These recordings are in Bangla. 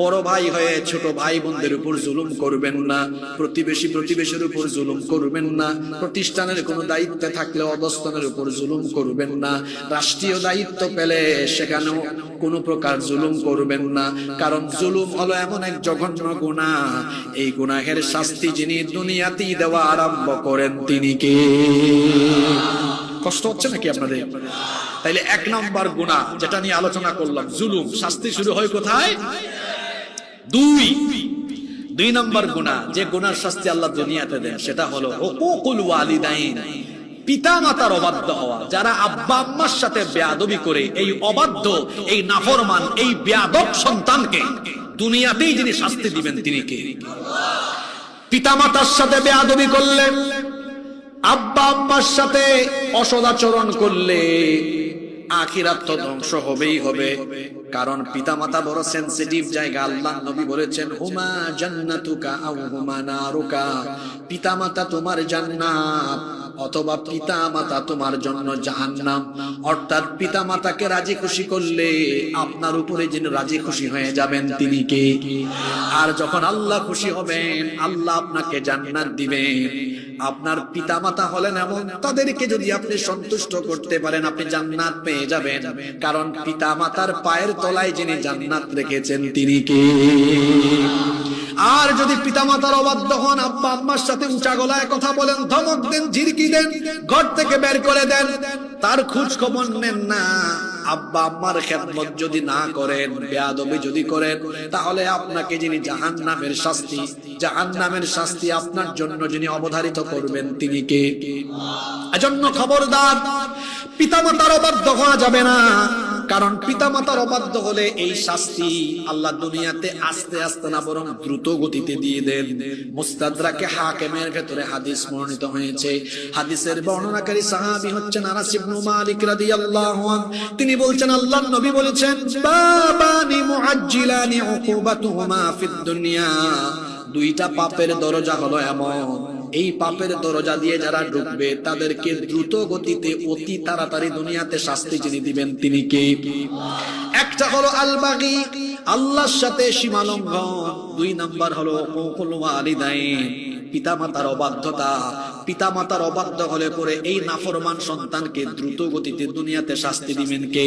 বড় ভাই হয়ে ছোট ভাই বোনদের উপর জুলুম করবেন না, প্রতিবেশী প্রতিবেশীর উপর জুলুম করবেন না, প্রতিষ্ঠানের কোনো দায়িত্বে থাকলে অবস্থানের উপর জুলুম করবেন না, রাষ্ট্রীয় দায়িত্ব পেলে সেখানেও কোনো প্রকার জুলুম করবেন না, কারণ জুলুম হলো এমন এক জঘন্য গুণা, এই গুনাহের শাস্তি যিনি দুনিয়াতেই দেওয়া আরম্ভ করেন তিনি কে? কষ্ট হচ্ছে নাকি আপনাদের? তাইলে এক নম্বর গুণা যেটা নিয়ে আলোচনা করলাম, জুলুম, শাস্তি শুরু হয় কোথায়? দুই দুই নম্বর গুণা যে গুণার শাস্তি আল্লাহ দুনিয়াতে দেন, সেটা হলো হুকুকুল ওয়ালিদাইন পিতা মাতার অবাধ্য হওয়া। যারা আব্বা আম্মার সাথে বেয়াদবি করে, এই অবাধ্য, এই নাফরমান, এই বেয়াদব সন্তানকে দুনিয়াতেই যিনি শাস্তি দিবেন, তিনি কে? পিতা মাতার সাথে বেয়াদবি করলে, আব্বা আম্মার সাথে অসদাচরণ করলে আখিরাত তো ধ্বংস হবেই হবে। কারণ পিতামাতা বড় সেনসিটিভ জায়গা, আল্লাহ নবী বলেছেন, হুমা জান্নাতুকা আও হুমা নারুকা। তোমার জান্নাত, অথবা পিতা মাতা তোমার জন্য জাহান্নাম। অর্থাৎ পিতা মাতাকে রাজি খুশি করলে আপনার উপরে যিনি রাজি খুশি হয়ে যাবেন তিনি কে? আর যখন আল্লাহ খুশি হবেন, আল্লাহ আপনাকে জান্নাত দিবেন। আপনার পিতা মাতা হলেন এমন, তাদেরকে যদি আপনি সন্তুষ্ট করতে পারেন, আপনি জান্নাত পেয়ে যাবেন। কারণ পিতা মাতার পায়ের তলায় যিনি জান্নাত রেখেছেন, তিনি কে? আর যদি পিতামাতার অবাধ্য হন, আব্বা আম্মার সাথে উঁচা গলায় কথা বলেন, ধমক দেন, ঝিরকি দেন, ঘর থেকে বের করে দেন, তার খোঁজ খবর নেন না। আব্বা আম্মার খেদমত যদি না করেন, বেয়াদবি যদি করেন, তাহলে আপনাকে যিনি জাহান নামের শাস্তি জাহান নামের শাস্তি আপনার জন্য যিনি অবধারিত করবেন, তিনি কে? এজন্য খবরদার, পিতামাতার অবাধ্য হওয়া যাবে না। কারণ পিতামাতার অবাধ্য হলে এই শাস্তি আল্লাহ দুনিয়াতে আস্তে আস্তে না বরং দ্রুত গতিতে দিয়ে দেন। মুস্তাদরাকে হাকিমের ভেতরে হাদিস বর্ণিত হয়েছে। হাদিসের বর্ণনাকারী সাহাবী হচ্ছেন আনাস ইবনে মালিক রাদিয়াল্লাহু আনহু। তিনি বলছেন, আল্লাহর নবী বলেছেন, বাবানি মুআজ্জিলানি উকুবাতুহুমা ফিদ দুনিয়া। দুইটা পাপের দরজা হলো এমন। এই পাপের দরজা দিয়ে যারা ঢুকবে, তাদেরকে দ্রুত গতিতে অতি তাড়াতাড়ি দুনিয়াতে শাস্তি যিনি দিবেন তিনি কে? একটা হলো আলবাগি, আল্লাহর সাথে সীমালঙ্ঘন। দুই নাম্বার হলো হুকুকুল ওয়ালিদাইন। পিতামাতার অবাধ্যতা। পিতামাতার অবাধ্য হলে পরে এই নাফরমান সন্তানকে দ্রুত গতিতে দুনিয়াতে শাস্তি দিবেন কে?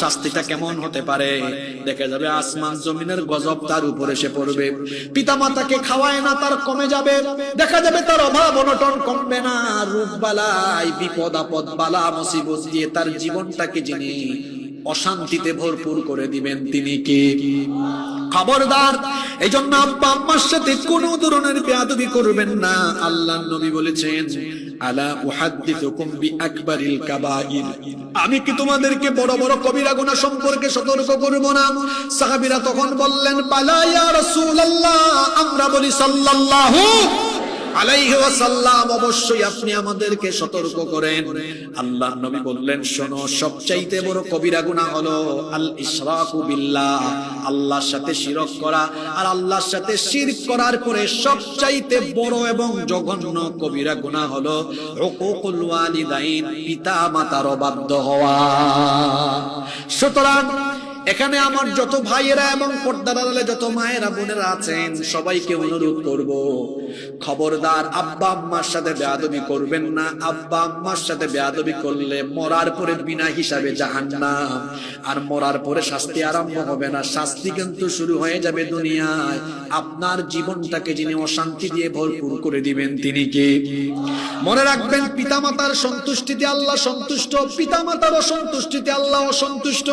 শাস্তিটা কেমন হতে পারে? দেখা যাবে আসমান জমিনের গজব তার উপরে এসে পড়বে। পিতামাতাকে খাওয়ায় না, তার কমে যাবে। দেখা যাবে তার অভাব অনটন কমবে না। রূপ বালাই বিপদ আপদ, বালা মুসিবত দিয়ে তার জীবনটাকে যিনি অশান্তিতে ভরপুর করে দিবেন তিনি কে? খবরদার। এই জন্য আব্বা আম্মার সাথে কোন ধরনের বেয়াদবি করবেন না। আল্লাহ নবী বলেছেন, আলা উহাদ্দিথুকুম বিআকবারিল কাবাইর। আমি কি তোমাদেরকে বড় বড় কবিরা গুনাহ সম্পর্কে সতর্ক করব না? সাহাবীরা তখন বললেন পালা ইয়া রাসূলুল্লাহ। আমরা বলি, সাল্লাল্লাহু আলাইহি ওয়াসাল্লাম অবশ্যই আপনি আমাদেরকে সতর্ক করেন। আল্লাহ নবী বললেন, শোনো, সবচাইতে বড় কবিরা গুনাহ হলো আল বিল্লাহ, আল্লাহর সাথে শিরক করা আর আল্লাহর সাথে শিরক করার পরে সবচাইতে বড় এবং জঘন্য কবিরা গুনাহ হলো হুকুকুল ওয়ালিদাইন পিতা মাতার অবাধ্য হওয়া। সুতরাং এখানে আমার যত ভাইয়েরা এবং পর্দার আড়ালে যত মায়েরা, বোনেরা আছেন, সবাইকে অনুরোধ করব, খবরদার আব্বা আম্মার সাথে বেয়াদবি করবেন না। আব্বা আম্মার সাথে বেয়াদবি করলে মরার পরে বিনা হিসাবে জাহান্নাম। আর মরার পরে শাস্তি আরম্ভ হবে না। শাস্তি কিন্তু শুরু হয়ে যাবে দুনিয়ায়। আপনার জীবনটাকে যিনি অশান্তি দিয়ে ভরপুর করে দিবেন, তিনি কে? মনে রাখবেন, পিতামাতার সন্তুষ্টিতে আল্লাহ সন্তুষ্ট, পিতামাতার অসন্তুষ্টিতে আল্লাহ অসন্তুষ্ট।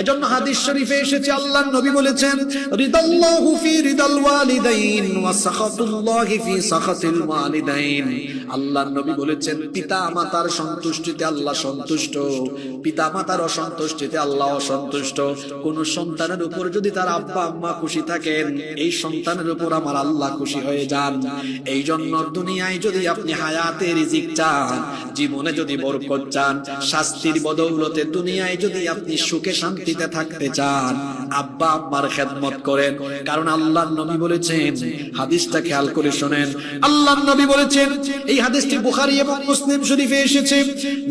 এজন্য হাদিস শরীফে এসেছে আল্লাহ নবী বলেছেন, রিদাল্লাহু ফি রিদাল ওয়ালিদাইন ওয়া সাখাতুল্লাহি ফি সাখাতিল ওয়ালিদাইন। আল্লাহ নবী বলেছেন পিতা মাতার সন্তুষ্টিতে আল্লাহ সন্তুষ্ট পিতা মাতার অসন্তুষ্টিতে আল্লাহ অসন্তুষ্ট। কোন সন্তানের উপর যদি তার আব্বা, আম্মা খুশি থাকেন, এই সন্তানের উপর আমার আল্লাহ খুশি হয়ে যান। এই জন্য দুনিয়ায় যদি আপনি হায়াতে রিজিক চান, জীবনে যদি বরকত চান, শাস্তির বদৌলতে দুনিয়ায় যদি আপনি সুখে শান্তিতে থাকতে থাকতে চান, আব্বা আম্মার খেদমত করেন। কারণ আল্লাহ নবী বলেছেন, হাদিসটা খেয়াল করে শোনেন। আল্লাহ নবী বলেছেন, এই হাদিসটি বুখারী এবং মুসলিম শরীফে এসেছে।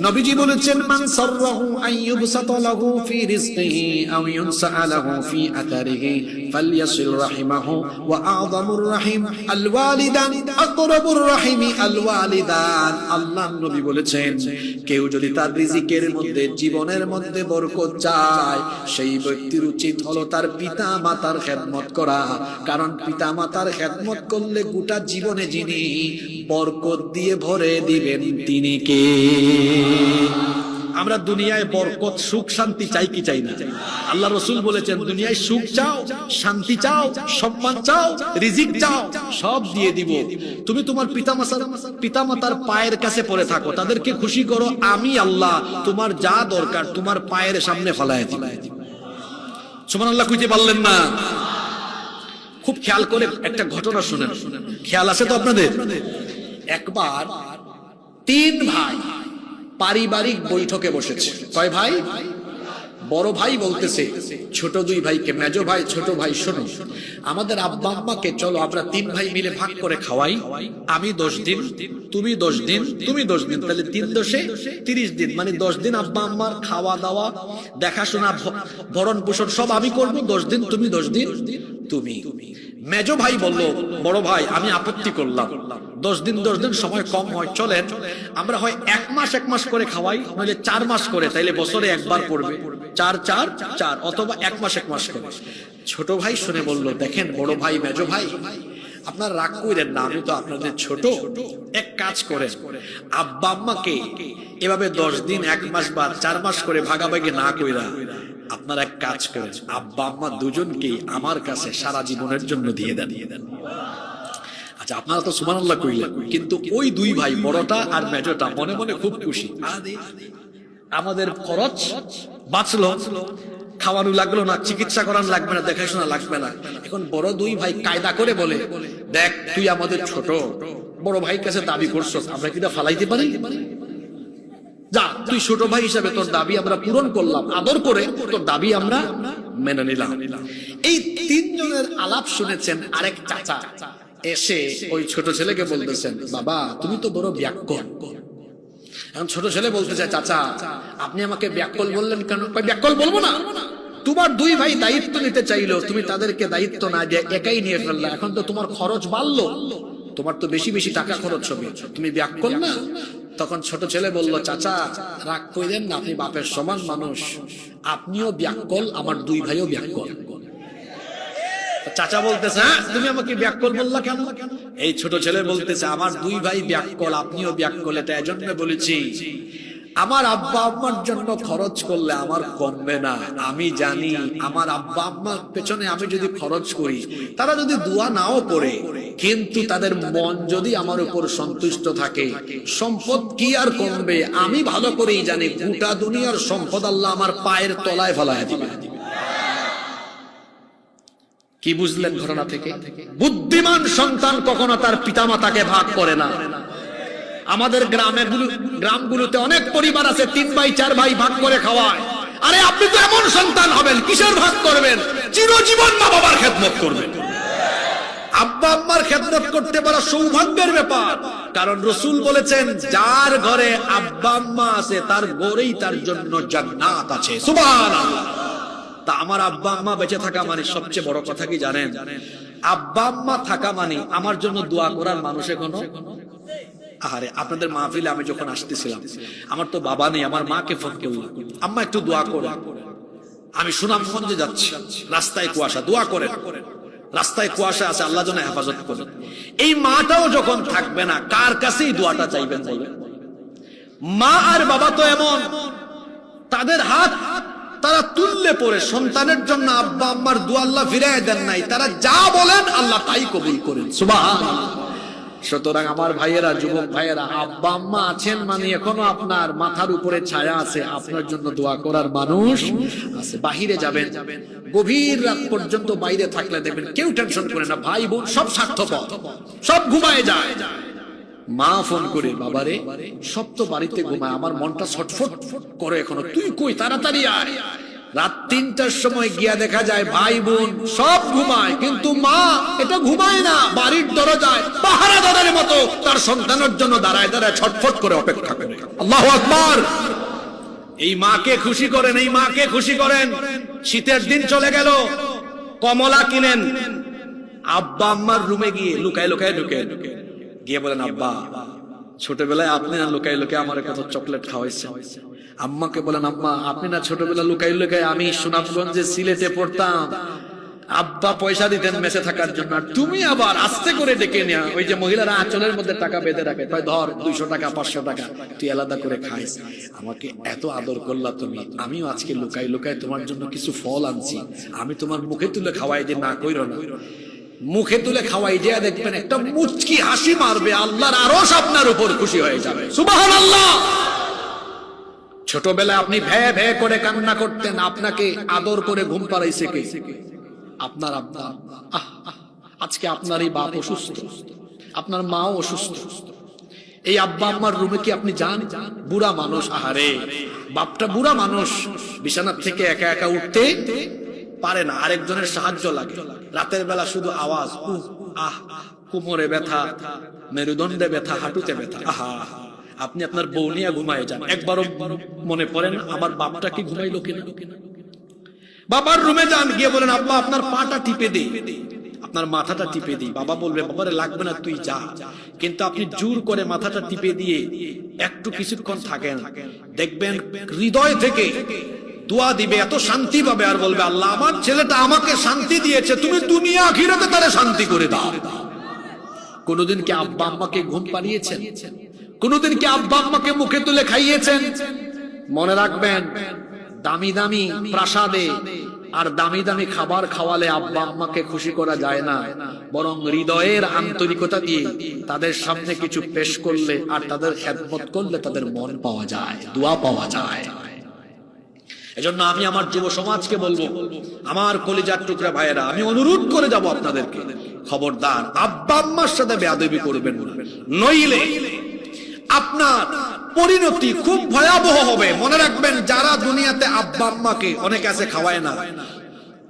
নবীজি বলেছেন, মান সাররাহু আন ইউবসাতা লাহু ফি রিজকিহি আও ইউনসা লাহু ফি আতারিহি ফালইয়াসিল রাহিমাহু ওয়া আযমুর রাহিম আল ওয়ালিদান আকরাবুর রাহিমি আল ওয়ালিদান আল্লাহ নবী বলেছেন, কেউ যদি তার রিজিকের মধ্যে, জীবনের মধ্যে বরকত চায়, সেই ব্যক্তির উচিত হলো তার পিতা মাতার খেদমত করা। কারণ পিতা মাতার খেদমত করলে গোটা জীবনে যিনি বরকত দিয়ে ভরে দিবেন তিনি কে? আমরা দুনিয়ায় বরকত, সুখ, শান্তি চাই কি চাই না? আল্লাহ রসুল বলেছেন, দুনিয়ায় সুখ চাও, শান্তি চাও, সম্মান চাও, রিজিক চাও, সব দিয়ে দিব। তুমি তোমার পিতামাতার পিতামাতার পায়ের কাছে পড়ে থাকো। তাদেরকে খুশি করো, আমি আল্লাহ, তোমার যা দরকার তোমার পায়ের সামনে ফলায় দিব। সুমান খুঁজে পারলেন না। খুব খেয়াল করে একটা ঘটনা শুনেন। খেয়াল আছে তো আপনাদের? একবার তিন ভাই পারিবারিক বৈঠকে বসেছে। কয় ভাই? বড় ভাই বলতেছে, ছোট দুই ভাইকে মেজ ভাই, ছোট ভাই শোনো, আমাদের আব্বা আম্মাকে চলো আমরা তিন ভাই মিলে ভাগ করে খাওয়াই। আমি দশ দিন, তুমি দশ দিন, তুমি দশ দিন, তাহলে তিন দশে তিরিশ দিন মানে দশ দিন আব্বা আম্মার খাওয়া দাওয়া, দেখাশোনা ভরণ পোষণ সব আমি করব, দশ দিন তুমি দশ দিন, তুমি। মেজ ভাই বলল, বড় ভাই, আমি আপত্তি করলাম। দশ দিন দশ দিন সময় কম হয় চলেন আমরা হয় এক মাস এক মাস করে খাওয়াই নইলে চার মাস করে, তাইলে বছরে একবার পড়বে। চার চার চার, অথবা এক মাস এক মাস করে। ছোট ভাই শুনে বলল, দেখেন, বড় ভাই, মেজ ভাই, আপনার রাগ কইরেন না, আমি তো আপনাদের ছোট। এক কাজ করেন, আব্বা, আম্মাকে এভাবে দশ দিন, এক মাস বা চার মাস করে ভাগাভাগি না কইরা আপনার এক কাজ করেন, আব্বা, আম্মা দুজনকে আমার কাছে সারা জীবনের জন্য দিয়ে দেন। আচ্ছা আপনারা তো কইলেন, কিন্তু ওই দুই ভাই, বড়টা আর মনে মনে খুব খুশি। আমাদের খরচ বাঁচলো, খাওয়ানো লাগল না, চিকিৎসা লাগবে না, দেখাশোনা লাগবে না। এখন বড় দুই ভাই কায়দা করে বলে, দেখ, তুই আমাদের ছোট, বড় ভাই কাছে দাবি করছস, আমরা কিনা ফালাইতে পারি? যা, তুই ছোট ভাই হিসাবে তোর দাবি আমরা পূরণ করলাম, আদর করে তোর দাবি আমরা মেনে নিলাম। এই তিনজনের আলাপ শুনেছেন আরেক চাচা। এসে ওই ছোট ছেলেকে বলতেছেন, বাবা, তুমি তো বড় ব্যাকরণ এখন ছোট ছেলে বলতে চায়, চাচা, আপনি আমাকে ব্যাকল বললেন কেন? ব্যাকল বলব না। তোমার দুই ভাই দায়িত্ব নিতে চাইলো, তুমি তাদেরকে দায়িত্ব না দিয়ে একাই নিয়ে ফেললা। এখন তো তোমার খরচ বাড়লো। তোমার তো বেশি বেশি টাকা খরচ হবে। তুমি ব্যাকল না? তখন ছোট ছেলে বলল, চাচা, রাগ কইলেন না, আপনি বাপের সমান মানুষ। আপনিও ব্যাকল, আমার দুই ভাইও ব্যাকল। চাচা বলতেছে হ্যাঁ তুমি আমাকে ব্যাকল বললা কেন? এই ছোট ছেলে বলতেছে, আমার দুই ভাই ব্যাকল আপনিও ব্যাকল এটা এজন্য বলেছি। আমার আব্বা আম্মার জন্য খরচ করলে আমার কমবে না। আমি জানি, আমার আব্বা আম্মার পেছনে আমি যদি খরচ করি, তারা যদি দোয়া নাও করে, কিন্তু তাদের মন যদি আমার উপর সন্তুষ্ট থাকে, সম্পদ কি আর কমবে? আমি ভালো করেই জানি, গোটা দুনিয়ার সম্পদ আল্লাহ আমার পায়ের তলায় ফেলায় দিবে। কি বুঝলেন ঘটনা থেকে? বুদ্ধিমান সন্তান কখনো তার পিতামাতাকে ভাগ করে না। আমাদের গ্রামের গ্রামগুলোতে অনেক পরিবার আছে, তিন ভাই, চার ভাই ভাগ করে খাওয়ায়। আরে আপনি তো এমন সন্তান হবেন, কিসের ভাগ করবেন? চিরজীবন মা বাবার খেদমত করবেন। আব্বা আম্মার খেদমত করতে পারা সৌভাগ্যের ব্যাপার। কারণ রসুল বলেছেন, যার ঘরে আব্বা আম্মা আছে, তার ঘরেই তার জন্য জান্নাত আছে। তা আমার আব্বা আম্মা বেঁচে থাকা মানে সবচেয়ে বড় কথা কি জানেন? আব্বা আম্মা থাকা মানে আমার জন্য দোয়া করার মানুষে কোনো আহারে, আপনাদের মাহফিলে আমি যখন আসতেছিলাম, আমার তো বাবা নেই, আমার মাকে ফোন করলাম। আম্মা, একটু দোয়া করে আমি সুনামগঞ্জে যাচ্ছি, রাস্তায় কুয়াশা, দোয়া করে রাস্তায় কুয়াশা আছে, আল্লাহ যেন হেফাজত করে। এই মাটাও যখন থাকবে না, কার কাছেই দোয়াটা চাইবেন মা আর বাবা তো এমন, তাদের হাত তারা তুললে পরে সন্তানের জন্য আব্বা আম্মার দু আল্লাহ ফিরাই দেন নাই। তারা যা বলেন আল্লাহ তাই কবুল করেন। সুবহানাল্লাহ। সুতরাং আমার ভাইয়েরা, যুবক ভাইয়েরা, আব্বা আম্মা আছেন মানে এখনও আপনার মাথার উপরে ছায়া আছে। আপনার জন্য দোয়া করার মানুষ আছে। বাহিরে যাবেন। গভীর রাত পর্যন্ত বাইরে থাকলে দেখবেন কেউ টেনশন করে না। ভাই বোন সব স্বার্থপর। সব ঘুমায় যায়। মা ফোন করে, বাবারে সব তো বাড়িতে ঘুমায়, আমার মনটা ছটফট করে এখনও। তুই কই? তাড়াতাড়ি আয়। রাত তিনটার সময় গিয়া দেখা যায়, ভাই বোন সব ঘুমায়, কিন্তু মা এটা ঘুমায় না। বাড়ির দরজায় পাহারাদারের মতো তার সন্তানের জন্য দাঁড়ায় দাঁড়ায় ছটফট করে অপেক্ষা করে। আল্লাহ আকবার! এই মাকে খুশি করেন, এই মাকে খুশি করেন। শীতের দিন চলে গেল, কমলা কিনেন। আব্বা আম্মার রুমে গিয়ে লুকায় লুকায় ঢুকে ঢুকে গিয়ে বলেন, আব্বা, ছোটবেলায় আপনি না লুকাই লুকাই আমার কত চকলেট খাওয়াইছে আম্মাকে বলেন, আম্মা, আপনি না ছোটবেলা লুকাই লুকাই আমি সুনামগঞ্জে সিলেটে পড়তাম। আব্বা পয়সা দিতেন মেসে থাকার জন্য। তুমি আবার আস্তে করে ডেকে নেয়া ওই যে মহিলারা আঁচলের মধ্যে টাকা বেঁধে রাখে তাই ধর, দুইশো টাকা, পাঁচশো টাকা, তুই আলাদা করে খাইস। আমাকে এত আদর করলা তুমি। আমিও আজকে লুকাই লুকাই তোমার জন্য কিছু ফল আনছি। আমি তোমার মুখে তুলে খাওয়াই যে না কইর না। মুখে তুলে খাওয়াই দিয়া দেখবেন একটা মুচকি হাসি মারবে, আল্লাহর আরস আপনার উপর খুশি হয়ে যাবে। সুবাহ আল্লাহ ছোটবেলায় আপনি ভ্যা ভ্যা করে কান্না করতেন, আপনাকে আদর করে ঘুম পাড়াইছে কে? আপনার আব্বা। আজকে আপনার এই বাপ অসুস্থ। আপনার মাও অসুস্থ। এই আব্বা আম্মার রুমে কি আপনি যান? বুড়া মানুষ, আহারে। বাপটা বুড়া মানুষ, বিছানার থেকে একা একা উঠতে পারে না, আরেকজনের সাহায্য লাগে। রাতের বেলা শুধু আওয়াজ আহ, কোমরে ব্যথা, মেরুদণ্ডে ব্যথা, হাঁটুতে ব্যথা, আহা, আপনি আপনার বউ নিয়ে ঘুমায় যান। একবারও মনে পড়েন আমার বাপটা কি ঘুমাইলো কিনা? বাবার রুমে যান, গিয়ে বলেন, আব্বা, আপনার পাটা টিপে দে। আপনার মাথাটা টিপে দিই। বাবা বলবে, বাবারে, লাগবে না, তুই যা। কিন্তু আপনি জোর করে মাথাটা টিপে দিয়ে একটু কিছুক্ষণ থাকেন। দেখবেন হৃদয় থেকে দোয়া দিবে, এত শান্তি পাবে আর বলবে, আল্লাহ, আমার ছেলেটা আমাকে শান্তি দিয়েছে, তুমি দুনিয়া আখিরাতে তারে শান্তি করে দাও। কোনোদিন কি আব্বা আম্মাকে ঘুম পাড়িয়েছেন? কোনোদিন কি আব্বা আম্মাকে মুখে তুলে খাইয়েছেন? মনে রাখবেন, দামি দামি প্রাসাদে আর দামি দামি খাবার খাওয়ালে আব্বা আম্মাকে খুশি করা যায় না, বরং হৃদয়ের আন্তরিকতা দিয়ে তাদের সামনে কিছু পেশ করলে আর তাদের খেদমত করলে তাদের মন পাওয়া যায়, দোয়া পাওয়া যায়। এজন্য আমি আমার যুব সমাজকে বলব, আমার কলিজার টুকরা ভাইয়েরা, আমি অনুরোধ করে যাব আপনাদেরকে। খবরদার, আব্বা আম্মার সাথে বেয়াদবি করবেন। নইলে আপনার পরিণতি খুব ভয়াবহ হবে। মনে রাখবেন, যারা দুনিয়াতে আব্বা আম্মাকে অনেক আছে খাওয়ায় না,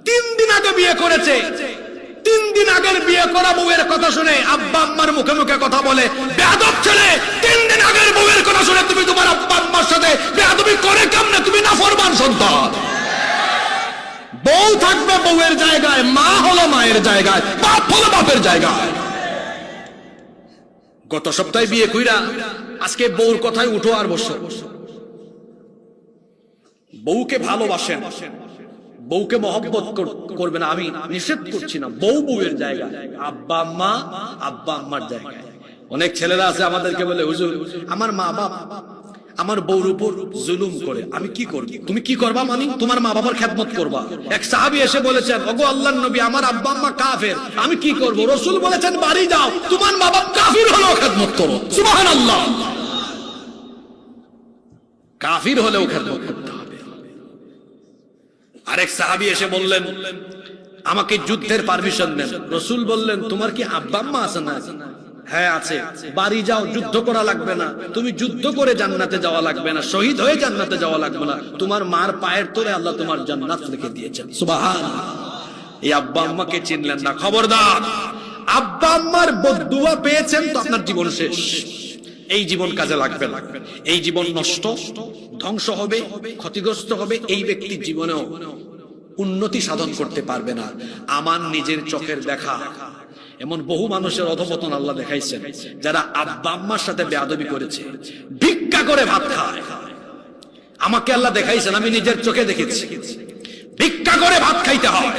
তিন দিন আগে বিয়ে করেছে। তিন দিন আগের বিয়ে করা বউয়ের কথা শুনে আব্বা আম্মার মুখে মুখে কথা বলে, বেয়াদব ছেলে, তিন দিন আগের বউয়ের কথা শুনে তুমি তোমার আব্বা আম্মার সাথে বেয়াদবি করে কেমনে? তুমি না ফরমান সন্তান। বউ থাকবে বউয়ের জায়গায়, মা হলো মায়ের জায়গায়, বাপ হলো বাপের জায়গায়। গত সপ্তাহে বিয়ে কইরা আজকে বউর কথায় উঠো আর বসো। বউকে ভালোবাসেন। বউকে মহব্বত করবে না। আমি নিষেধ করছি না। বউ বউয়ের জায়গা। আব্বা, আম্মা, আব্বা, আম্মার জায়গায়। অনেক ছেলেরা আছে আমাদেরকে বলে, হুজুর, আমার মা বাপ আমার বউর উপর জুলুম করে। আমি কি করব? তুমি কি করবা মানি? তোমার মা বাবার খেদমত করবা। এক সাহাবী এসে বলেছেন, ওগো আল্লাহর নবী, আমার আব্বা, আম্মা কাফের। আমি কি করব? রসুল বলেছেন, বাড়ি যাও। তোমার মা বাপ কাফির হলেও খেদমত করো। সুবহানাল্লাহ। কাফির হলেও খেদমত হবে আরেক সাহাবী এসে বললেন, আমাকে যুদ্ধের পারমিশন দেন। রসুল বললেন, তোমার কি আব্বা আম্মা আছে না? হ্যাঁ আছে। বাড়ি যাও, যুদ্ধ করা লাগবে না। তুমি যুদ্ধ করে জান্নাতে যাওয়া লাগবে না। শহীদ হয়ে জান্নাতে যাওয়া লাগবে না। তোমার মার পায়ের তোরে আল্লাহ তোমার জান্নাত রেখে দিয়েছেন। সুবাহান এই আব্বা আম্মাকে চিনলেন না। খবরদার, আব্বা আম্মার বদুয়া পেয়েছেন তো আপনার জীবন শেষ। এই জীবন কাজে লাগবে না। এই জীবন নষ্ট, ধ্বংস হবে, ক্ষতিগ্রস্ত হবে এই ব্যক্তির জীবনেও উন্নতি সাধন করতে পারবে না। আমার নিজের চোখের দেখা। এমন বহু মানুষের অধপতন আল্লাহ দেখাইছেন, যারা আব্বা আম্মার সাথে বেয়াদবি করেছে। ভিক্ষা করে ভাত খায়। আমাকে আল্লাহ দেখাইছেন, আমি নিজের চোখে দেখেছি। ভিক্ষা করে ভাত খাইতে হয়।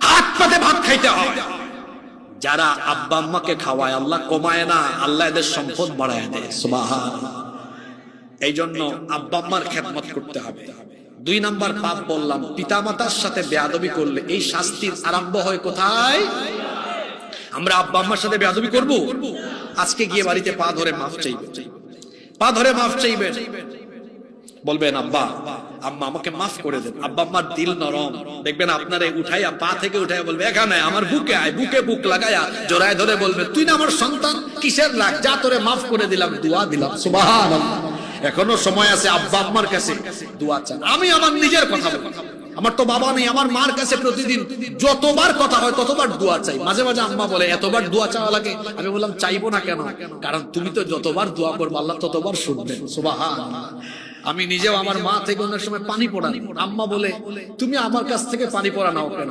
হাত পাতে ভাত খাইতে হয়। যারা আব্বা আম্মাকে খাওয়ায়, আল্লাহ কমায় না, আল্লাহ এদের সম্পদ বাড়ায় দেয়। এই জন্য আব্বা আম্মার খেদমত করতে হবে। দুই নাম্বার পাপ বললাম, পিতামাতার সাথে বেয়াদবি করলে এই শাস্তির আরম্ভ হয় কোথায়? আমরা আব্বা আম্মার সাথে বেয়াদবি করব? আজকে গিয়ে বাড়িতে পা ধরে মাফ চাইবে। পা ধরে মাফ চাইবে। বলবেন, আব্বা আম্মা আমাকে মাফ করে দেন। আব্বা আম্মার দিল নরম। দেখবেন আপনারে উঠাইয়া পা থেকে উঠাইয়া বলবে এখানে আমার বুকে আয় বুকে বুক লাগাইয়া জোড়ায় ধরে বলবে তুই না আমার সন্তান কিসের লাগ যা তোরে মাফ করে দিলাম দোয়া দিলাম। সুবহানাল্লাহ। এখনও সময় আছে আব্বা আম্মার কাছে দোয়া চান। আমি আমার নিজের কথা বলি। আমার তো বাবা নেই আমার মার কাছে প্রতিদিন যতবার কথা হয় ততবার দোয়া চাই। মাঝে মাঝে আম্মা বলে এতবার দোয়া চাওয়া লাগে? আমি বললাম চাইব না কেন? কারণ তুমি তো যতবার দোয়া করব আল্লাহ ততবার শুনবেন। সুবাহান আমি নিজেও আমার মা থেকে অনেক সময় পানি পড়ানি। আম্মা বলে, তুমি আমার কাছ থেকে পানি পড়া নাও কেন?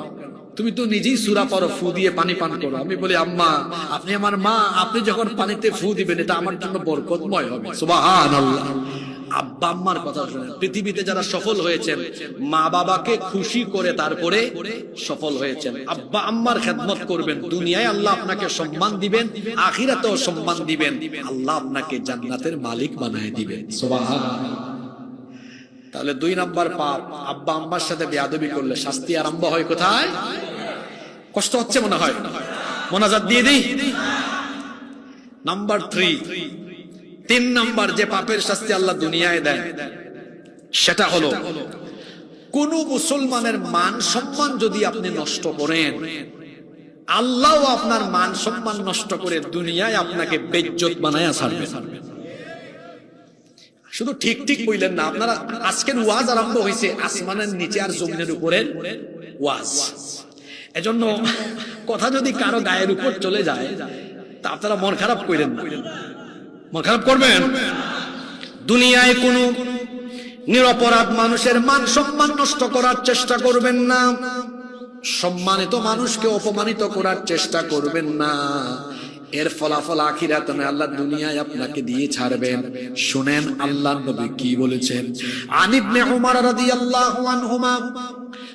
তুমি তো নিজেই সুরা পড়ো, ফু দিয়ে পানি পান করো। আমি বলি, আম্মা, আপনি আমার মা, আপনি যখন পানিতে ফু দিবেন, এটা আমার জন্য বরকতময় হবে। আব্বা, আম্মার কথা পৃথিবীতে যারা সফল হয়েছেন, মা বাবাকে খুশি করে তারপরে সফল হয়েছেন। আব্বা, আম্মার খেদমত করবেন। দুনিয়ায় আল্লাহ আপনাকে সম্মান দিবেন, আখিরাতেও সম্মান দিবেন। আল্লাহ আপনাকে জান্নাতের মালিক বানায় দিবেন। তাহলে দুই নাম্বার পাপ, আব্বা আম্মার সাথে বেয়াদবি করলে শাস্তি আরম্ভ হয় কোথায়? কষ্ট হচ্ছে মনে হয়? মোনাজাত দিয়ে দিই। নাম্বার থ্রি, তিন নাম্বার যে পাপের শাস্তি আল্লাহ দুনিয়ায় দেয় সেটা হলো কোন মুসলমানের মান সম্মান যদি আপনি নষ্ট করেন, আল্লাহ আপনার মান সম্মান নষ্ট করে দুনিয়ায় আপনাকে বেজ্জত বানায়া ছাড়বে শুধু ঠিক ঠিক বললেন না, আপনারা আজকের ওয়াজ আরম্ভ হয়েছে আসমানের নিচে আর জমিনের উপরের ওয়াজ। এজন্য কথা যদি কারও গায়ের উপর চলে যায়, তা আপনারা মন খারাপ করেন না। মন খারাপ করবেন? দুনিয়ায় কোন নিরপরাধ মানুষের মান সম্মান নষ্ট করার চেষ্টা করবেন না। সম্মানিত মানুষকে অপমানিত করার চেষ্টা করবেন না। এর ফলাফল আখিরাত নয়, আল্লাহ দুনিয়ায় আপনাকে দিয়ে ছাড়বেন। শুনেন আল্লাহ নবী কি বলেছেন? আনিবনে উমার রাদিয়াল্লাহু আনহুমা।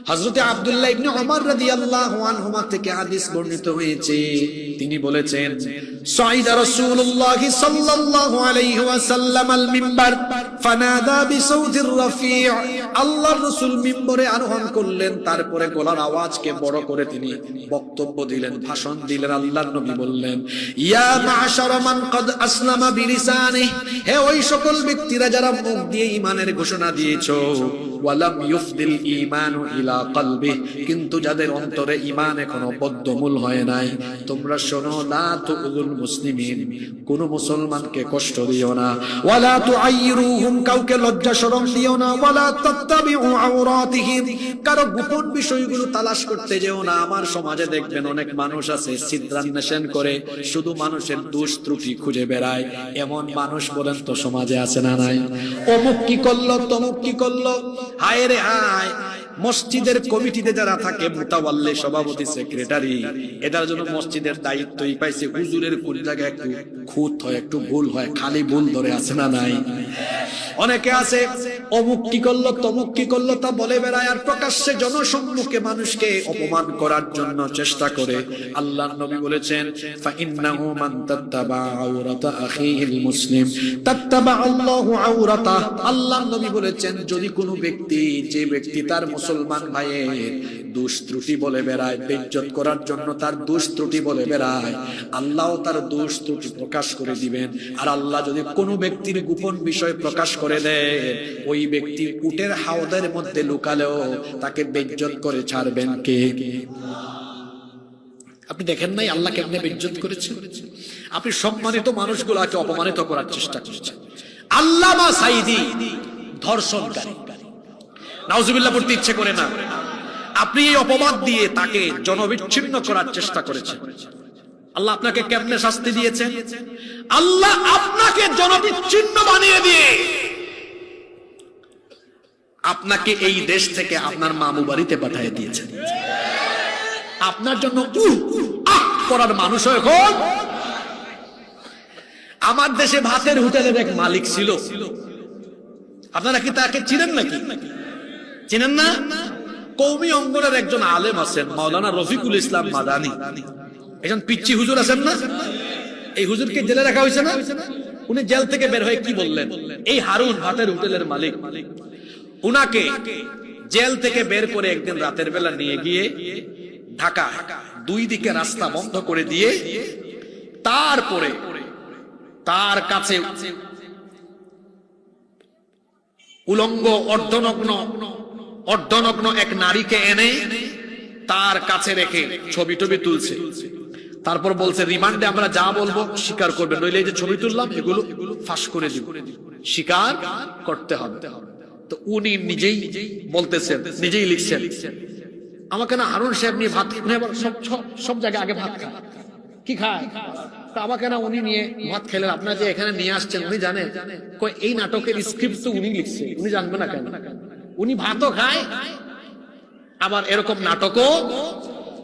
হযরতে আব্দুল্লাহ ইবনে উমর রাদিয়াল্লাহু আনহুমা থেকে হাদিস বর্ণিত হয়েছে তিনি বলেছেন, সাইদা রাসূলুল্লাহ সাল্লাল্লাহু আলাইহি ওয়াসাল্লাম আল মিম্বার, ফানাদা বিসাউতির আল্লাহর রাসূল মিম্বরে আরোহণ করলেন, তারপরে গলার আওয়াজকে বড় করে তিনি বক্তব্য দিলেন, ভাষণ দিলেন, আল্লাহর নবী বললেন, ইয়া মান আসলামা হে ওই সকল ব্যক্তিরা যারা মুখ দিয়ে ঈমানের ঘোষণা দিয়েছ, ওয়ালাম ইউফদিল ইলা কলবি কিন্তু যাদের অন্তরে ঈমান এখনও বদ্ধমূল হয় নাই, তোমরা শোনো, লা মুসলিমিন, কোন মুসলমানকে কষ্ট দিও না। ওয়ালা তুআইরুহুম কাউকে লজ্জা শরম দিও না। ওয়ালা তাত্তাবিউ আওরাতিহিম, কারও গোপন বিষয়গুলো তালাশ করতে যেও না। আমার সমাজে দেখবেন অনেক মানুষ আছে, ছিদ্রান্বেষণ করে, শুধু মানুষের দোষ ত্রুটি খুঁজে বেড়ায়। এমন মানুষ বলেন তো সমাজে আছে না নাই? অমুক কি করল, তমুক কি করল? হায় রে হায়! মসজিদের কমিটিতে যারা থাকে মোতাবাল্লে সভাপতি, সেক্রেটারি, এটার জন্য মসজিদের দায়িত্বই পাইছে। হুজুরের কোন জায়গায় একটু খুঁত হয়, একটু ভুল হয়, খালি ভুল ধরে আছে না নাই? অনেকে আছে অমুক কি করল, তমুক কি করল তা বলে বেড়ায় আর প্রকাশ্যে জনসম্মুখে মানুষকে অপমান করার জন্য চেষ্টা করে। আল্লাহ নবী বলেছেন, ফাইন্নাহু মান তাত্তাবা আওরাতা আখিহিল মুসলিম। তাত্তাবা আল্লাহু আওরাতা। আল্লাহ নবী বলেছেন, যদি কোনো ব্যক্তি, যে ব্যক্তি তার মুসলমান ভাইয়ের দোষ ত্রুটি বলে বেড়ায় বেজ্জত করার জন্য তার দোষ ত্রুটি বলে বেড়ায় আল্লাহ তার দোষ ত্রুটি প্রকাশ করে দিবেন। আর আল্লাহ যদি কোনো ব্যক্তির গোপন বিষয় প্রকাশ করে দেয়, ওই ব্যক্তি উটের হাওদের মধ্যে লুকালেও তাকে বেজ্জত করে ছাড়বেন কে? আপনি দেখেন নাই আল্লাহ কেমনে বেজ্জত করেছে? আপনি সম্মানিত মানুষগুলাকে অপমানিত করার চেষ্টা করছেন। আল্লামা সাইদি ধর্ষণকারী। নাউজুবিল্লাহ পড়তে ইচ্ছে করে না। আপনি এই অপবাদ দিয়ে তাকে জনবিচ্ছিন্ন করার চেষ্টা করেছেন। আল্লাহ আপনাকে কেমনে শাস্তি দিয়েছেন? আল্লাহ আপনাকে জনবিচ্ছিন্ন বানিয়ে দিয়ে আপনাকে এই দেশ থেকে আপনার মামু বাড়িতে পাঠিয়ে দিয়েছেন আপনার জন্য করার মানুষ এখন। আমার দেশে ভাতের হোটেলের এক মালিক ছিল। আপনারা কি তাকে চিনেন নাকি? চিনেন না? কৌমি অঙ্গনের একজন আলেম আছেন, মাওলানা রফিকুল ইসলাম মাদানি। একজন পিচ্ছি হুজুর আছেন না? এই হুজুরকে জেলে রাখা হয়েছে না? উনি জেল থেকে বের হয়ে কি বললেন? এই হারুন ভাতের হোটেলের মালিক। উনাকে জেল থেকে বের করে একদিন রাতের বেলা নিয়ে গিয়ে ঢাকা দুই দিকে রাস্তা বন্ধ করে দিয়ে তারপরে তার কাছে উলঙ্গ অর্ধনগ্ন অর্ধনগ্ন এক নারীকে এনে তার কাছে রেখে ছবি টবি তুলছে। তারপর বলছে, রিমান্ডে আমরা যা বলব স্বীকার করবে। নইলে এই যে ছবি তুললাম, এগুলো ফাঁস করে দিব। স্বীকার করতে হবে। তো উনি নিজেই বলতেছেন, নিজেই লিখছেন। আমাকে না হারুন সাহেব নিয়ে ভাত উনি সব, সব- জায়গায় আগে ভাত খায়। কি খায়? আমাকে না উনি নিয়ে ভাত আপনারা যে এখানে নিয়ে আসছেন, উনি এই নাটকের স্ক্রিপ্ট তো উনি লিখছে, উনি জানবে না কেন? উনি ভাতও খায়, আবার এরকম নাটকও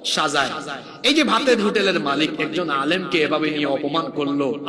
সাজায়। এই যে ভাতের হোটেলের মালিক একজন আলেমকে এভাবে নিয়ে অপমান করল